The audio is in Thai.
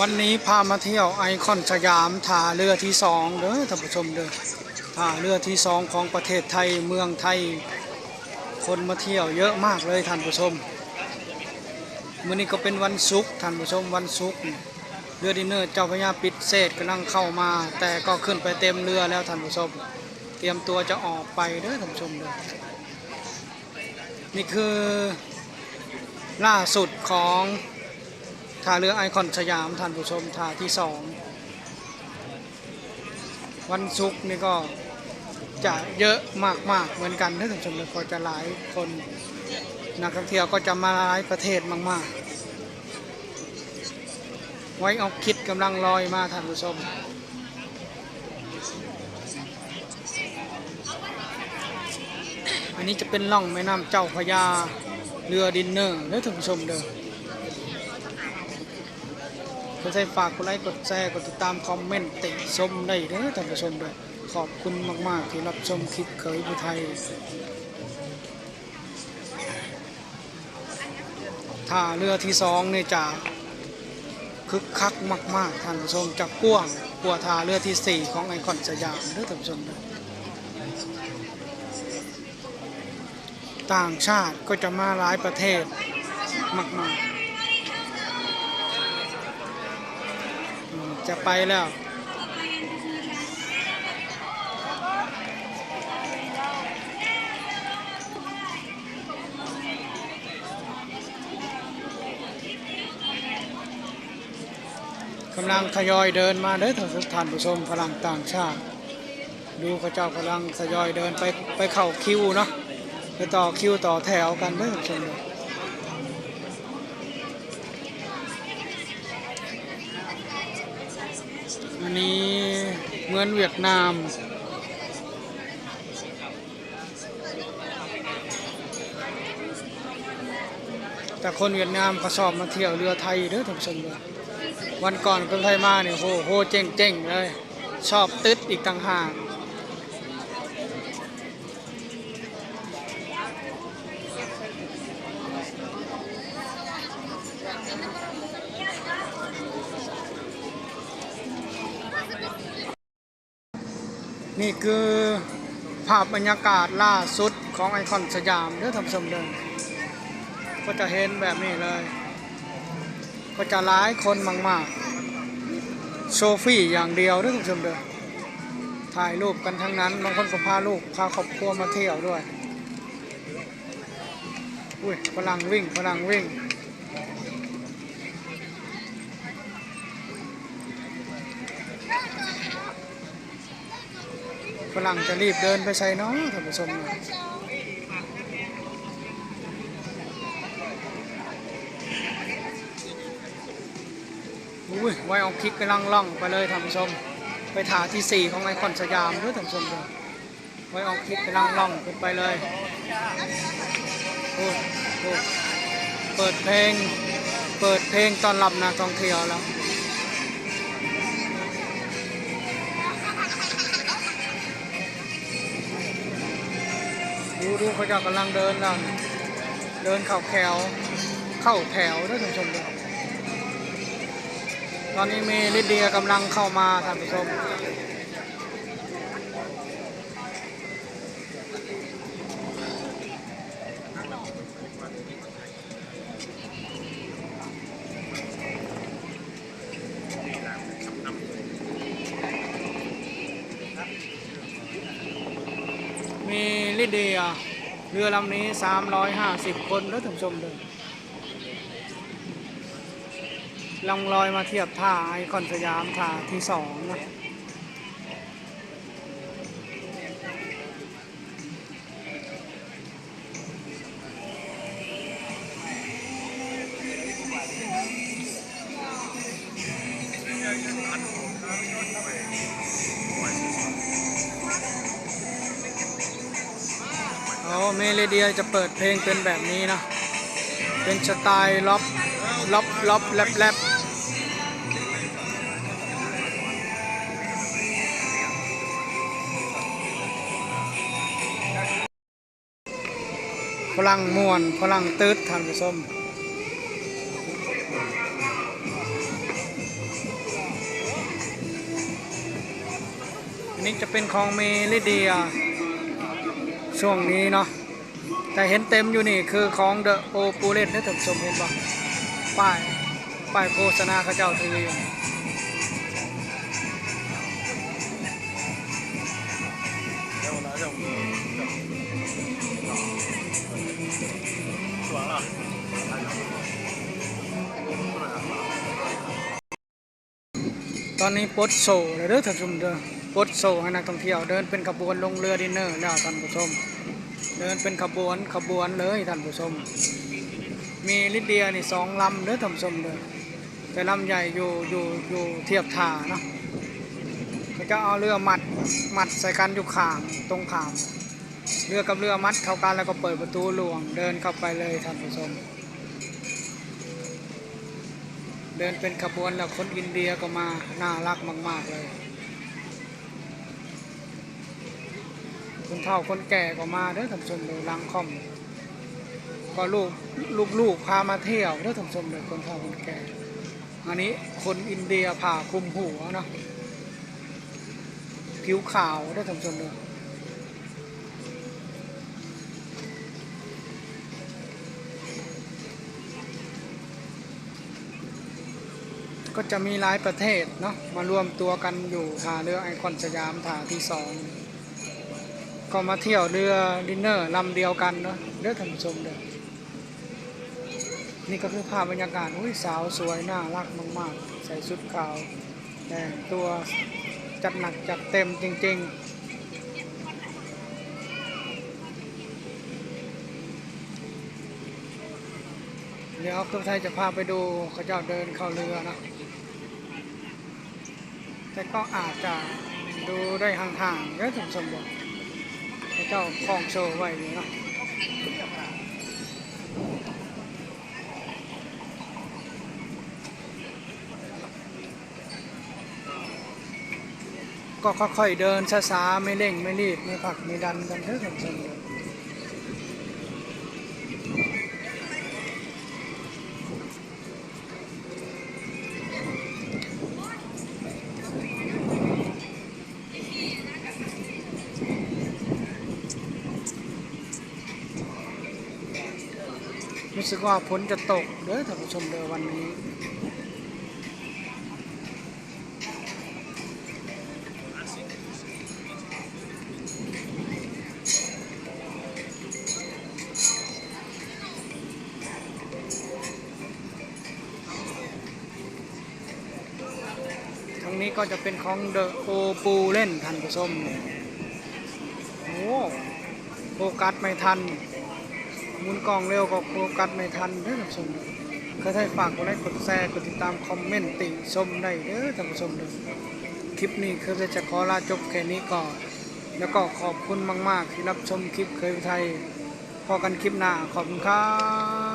วันนี้พามาเที่ยวไอคอนสยามท่าเรือที่สองเด้อท่านผู้ชมเด้อท่าเรือที่สองของประเทศไทยเมืองไทย คนมาเที่ยวเยอะมากเลยท่านผู้ชมมื้อนี้ก็เป็นวันศุกร์ท่านผู้ชมวันศุกร์เรือดินเนอร์เจ้าพระยาปิดเศษกำลังเข้ามา แต่ก็ขึ้นไปเต็มเรือแล้วท่านผู้ชมเตรียมตัวจะออกไปเด้อท่านผู้ชมเด้อนี่คือล่าสุดของ ท่าเรือไอคอนสยามท่านผู้ชมท่าที่สองวันศุกร์นี่ก็จะเยอะมากๆเหมือนกันท่านผู้ชมเลยก็จะหลายคนนักท่องเที่ยวก็จะมาหลายประเทศมากๆ ไว้เอาคิดกำลังลอยมาท่านผู้ชมอันนี้จะเป็นล่องแม่น้ำเจ้าพระยาเรือดินเนอร์เด้อท่านผู้ชมเด้อ ก็ใส่ฝากกดไลค์กดแชร์กดติดตามคอมเมนต์ติชมได้เด้อท่านผู้ชมด้วยขอบคุณมาก ๆ ที่รับชมคลิปเคยผู้ไทยท่าเรือที่สองเนี่ยจะคึกคักมาก ๆ ท่านผู้ชมจะกว้างกว่าท่าเรือที่สี่ของไอคอนสยามเด้อท่านผู้ชมด้วยต่างชาติก็จะมาหลายประเทศมาก ๆ อืม จะไปแล้ว กำลังทยอยเดินมาเด้อท่านผู้ชมพลังต่างชาติ ดูเขาเจ้ากำลังทยอยเดินไปไปเข้าคิวเนาะไปต่อคิวต่อแถวกันเด้อท่านผู้ชมเด้อ อั นี้เหมือนเวียดนาม แต่คนเวียดนามเขาชอบมาเที่ยวเรือไทยเด้อท่านผู้ชมเลยวันก่อนคนไทยมาเนี่ยโหโหเจ๋งเจ๊งๆเลย ชอบตึ๊ดอีกต่างหาก นี่คือภาพบรรยากาศล่าสุดของไอคอนสยามเด้อท่านผู้ชมเด้อก็จะเห็นแบบนี้เลย ก็จะหลายคนมากๆ โซฟี่อย่างเดียวเด้อท่านผู้ชมเด้อถ่ายรูปกันทั้งนั้นบางคนก็พาลูกพาครอบครัวมาเที่ยวด้วย อุ้ยฝรั่งวิ่งฝรั่งวิ่ง ฝรั่งจะรีบเดินไปใส่เนาะท่านผู้ชมอุ้ยไว้เอาคลิกกำลังล่องไปเลยท่านผู้ชม ไปถาที่ 4 ของไอคอนสยามด้วยท่านผู้ชมเลยไว้เอาคลิกกำลังล่องขึ้นไปเลยโอ้โอ้ยเปิดเพลง เปิดเพลงตอนรับนักท่องเที่ยวแล้ว ดูดูเขาจะกำลังเดินแล้วนี่เดินเข่าแถวเข้าแถวด้วยท่านผู้ชมดูตอนนี้มีลิเดียกำลังเข้ามาท่านผู้ชมมีลิ เดียเรือลำนี้ 350 คนแล้วท่านชมเลยลองลอยมาเทียบท่าไอคอนสยามท่าที่สองนะ เมเลเดียจะเปิดเพลงเป็นแบบนี้นะ เป็นสไตล์ล็อบล็อบล็อบแลบแลบพลังมวลพลังตืดทานผู้ชมอันนี้จะเป็นของเมเลเดียช่วงนี้เนาะ แต่เห็นเต็มอยู่นี่คือของ The ะโอปูเลตนี่ถึงชมเห็นบ่ป้ายป้ายโฆษณาขาเจ้าถืออยู่ตอนนี้ปดโซเลยเด้อท่านผู้ชมเด้อปดโซให้นักท่องเที่ยวเดินเป็นขบวนลงเรือดินเนอร์แล้วท่านผู้ชม เดินเป็นขบวนขบวนเลยท่านผู้ชม มีลิเดียนี่สองลำเด้อท่านผู้ชมเด้อแต่ลำใหญ่อยู่อยู่อยู่เทียบท่าเนาะเขาจะเอาเรือมัดมัดใส่กันอยู่ข้างตรงข้ามเรือกับเรือมัดเข้ากันแล้วก็เปิดประตูหลวง เดินเข้าไปเลยท่านผู้ชม เดินเป็นขบวนแล้วคนอินเดียก็มาน่ารักมาก ๆเลย คนเฒ่าคนแก่ก็มาเด้อท่านผู้ชมเลยลังคอม ก็ลูกลูกลูกพามาเที่ยวเด้อท่านผู้ชมเลยคนเฒ่าคนแก่ อันนี้คนอินเดียผ่าคลุมหัวเนาะผิวขาวเด้อท่านผู้ชมเลยก็จะมีหลายประเทศเนาะมารวมตัวกันอยู่ท่าเรือไอคอนสยามท่าที่สอง ก็มาเที่ยวเรือดินเนอร์ลำเดียวกันเนาะเด้อท่านผู้ชมเด้อนี่ก็คือภาพบรรยากาศอุ้ยสาวสวยน่ารักมาก ๆ ใส่ชุดขาวแต่งตัวจัดหนักจัดเต็มจริง ๆเดี๋ยวคุณไทยจะพาไปดูเขาเจ้าเดินเข้าเรือนะ แต่ก็อาจจะดูได้ห่างๆเยอะถึงสมบูรณ์ เจ้าคล้องโชว์ไว้อยู่เนาะก็ค่อยๆเดินช้าๆไม่เร่งไม่รีบไม่ผักไม่ดันกันเถอะท่านผู้ชม รู้สึกว่าฝนจะตกเด้อท่านผู้ชมเด้อวันนี้ทางนี้ก็จะเป็นของเดอะโอปูเล่นท่านผู้ชม โอ้โฟกัสไม่ทัน มุนกล้องเร็วก็โฟกัสไม่ทันเด้อท่านผู้ชมก็ให้ฝากกดไลค์กดแชร์กดติดตามคอมเมนต์ติชมได้เด้อท่านผู้ชมเด้อคลิปนี้คือจะขอลาจบแค่นี้ก่อนแล้วก็ขอบคุณมาก ๆ ที่รับชมคลิปเคยไทยพอกันคลิปหน้าขอบคุณครับ